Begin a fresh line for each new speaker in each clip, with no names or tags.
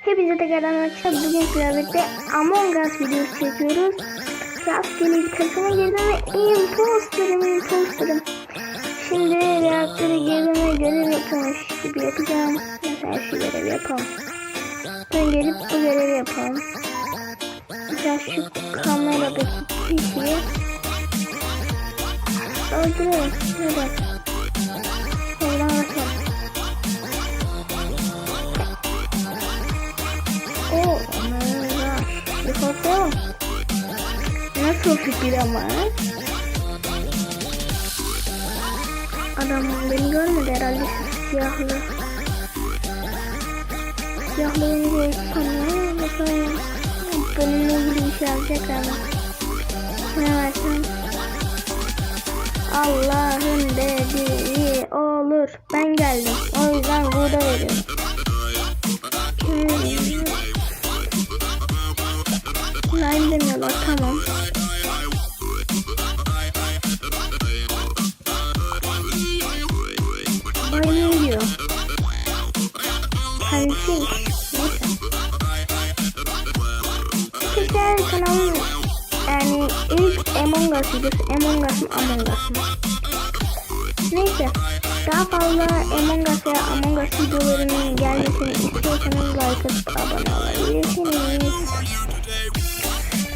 Hepinize de gelen arkadaşlar bugün kıyafette Among Us videosu çekiyoruz. Rastgele bir takıma girdim ve imposterım imposterım. Şimdi reaktöre girdim ve görev yapıyormuş gibi yapacağım. Mesela şu görevi yapalım. Ben gelip bu görevi yapalım. Mesela şu kameradaki kişiyi öldürelim. Şuna Nasıl fikir ama? Adam beni görmedi herhalde siyahlı. Siyahlı gördü sanıyor. Bakalım. Benimle ilgili bir şey alacaklar mı? Ne versem? Allah'ın dediği olur. Ben geldim. O yüzden burada veriyorum. Hmm. Line demiyorlar tamam. Us videosu Among Us mı Among Us? Neyse daha fazla Among Us veya Among Us videolarının gelmesini istiyorsanız like atıp abone olabilirsiniz.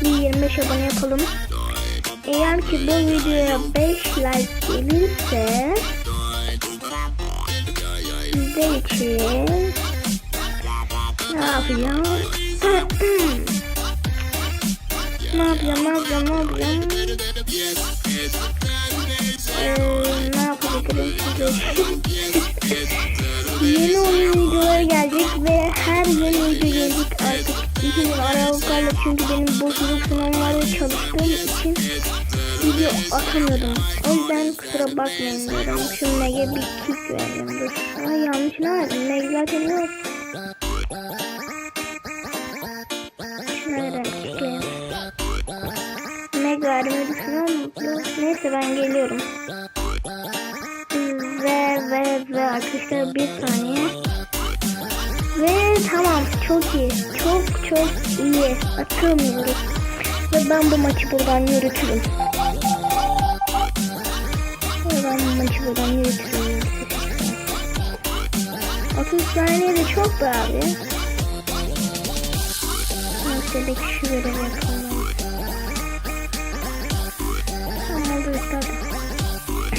Bir 25 abone yapalım. Eğer ki bu videoya 5 like gelirse sizler için ne yapacağım? Ne yapacağım, ne yapacağım, ne yapacağım? Ee, ne yapabilirim yeni oyun videoları gelecek ve her yeni video gelecek artık. İki gün aralıklarla çünkü benim boşluk sınavlarda çalıştığım için video atamıyordum. O yüzden kusura bakmayın diyorum. Şu Meg'e bir kick verdim. Ay yanlış ne verdim? Meg zaten yok. Nereden Neyse ben geliyorum. Ve ve ve arkadaşlar bir saniye. Ve tamam çok iyi. Çok çok iyi. Atamıyoruz. Ve ben bu maçı buradan yürütürüm. Ve ben bu maçı buradan yürütürüm. 30 saniye de çok be abi. Neyse bir yapalım.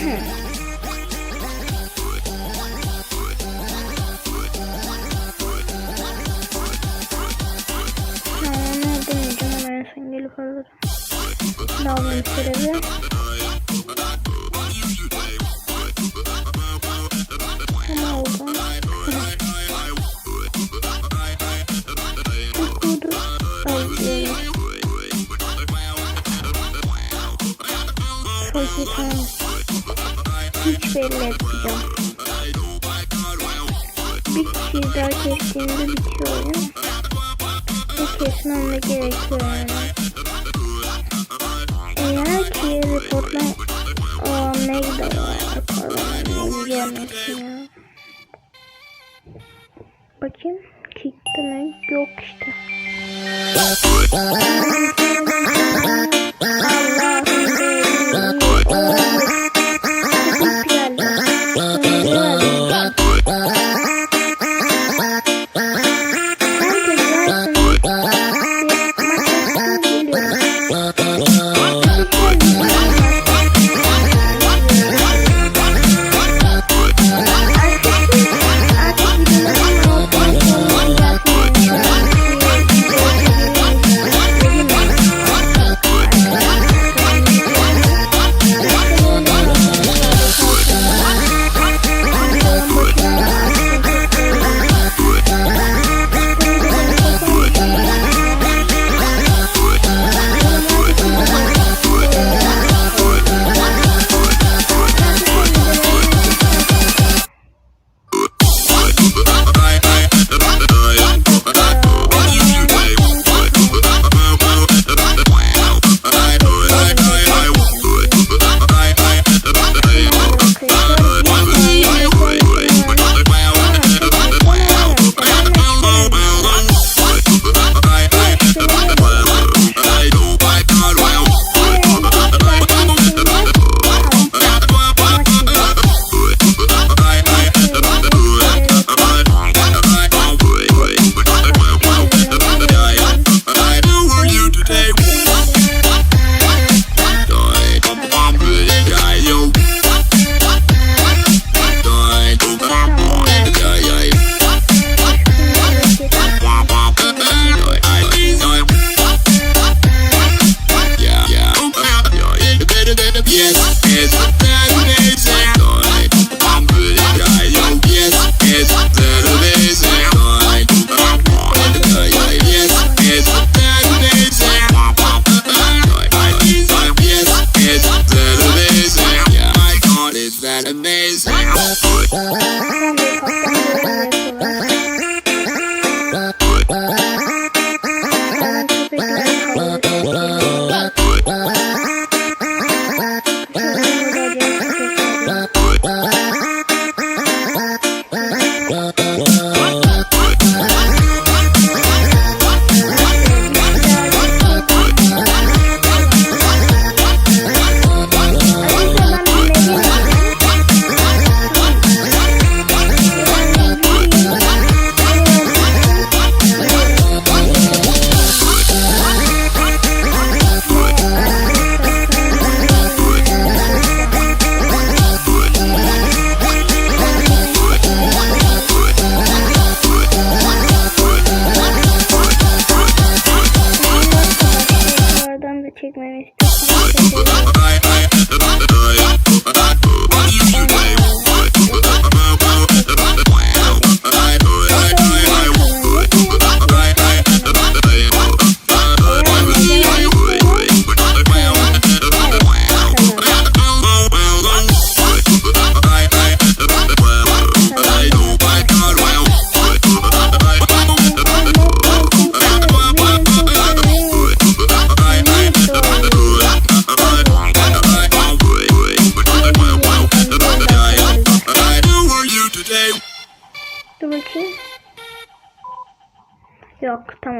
Tamam ne demeyeceğim hemen sen gelip alırım. Bir kişi daha kestiğimde bitiyor oyun. Kesmem de gerekiyor yani. Eğer ki reportla o Meg de var. Meg gelmesin ya. Bakayım. Kick'te Meg yok işte.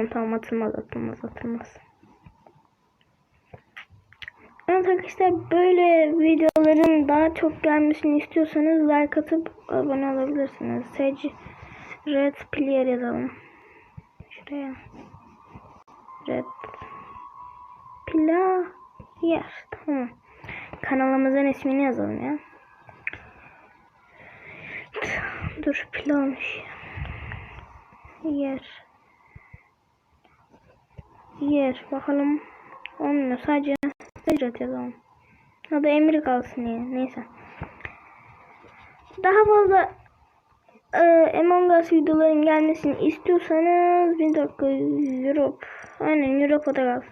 Tamam tamam atılmaz atılmaz atılmaz. Evet arkadaşlar böyle videoların daha çok gelmesini istiyorsanız like atıp abone olabilirsiniz. Sage Red Player yazalım. Şuraya. Red Player. Tamam. Kanalımızın ismini yazalım ya. Dur pil olmuş. Yer. Yer. Bakalım. Olmuyor. Sadece Secret yazalım. Adı Emir kalsın ya. Neyse. Daha fazla e, Among Us videoların gelmesini istiyorsanız bir dakika Europe. Aynen Europe'da kalsın.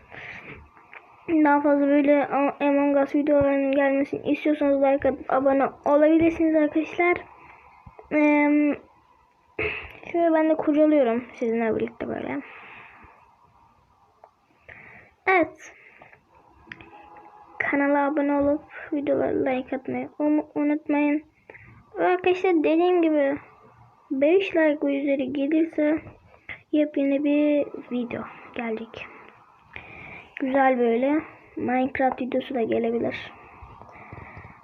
Daha fazla böyle Among Us videolarının gelmesini istiyorsanız like atıp abone olabilirsiniz arkadaşlar. Eee şöyle ben de kurcalıyorum sizinle birlikte böyle. Evet. Kanala abone olup videoları like atmayı unutmayın. Ve arkadaşlar dediğim gibi 5 like üzeri gelirse yepyeni bir video gelecek. Güzel böyle Minecraft videosu da gelebilir.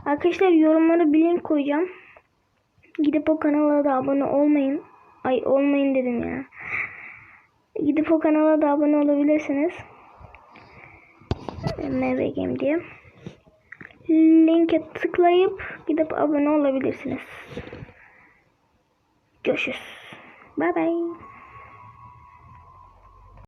Arkadaşlar yorumlara bir link koyacağım. Gidip o kanala da abone olmayın. Ay olmayın dedim ya. Gidip o kanala da abone olabilirsiniz. Game diye. Linke tıklayıp gidip abone olabilirsiniz. Görüşürüz. Bye bye.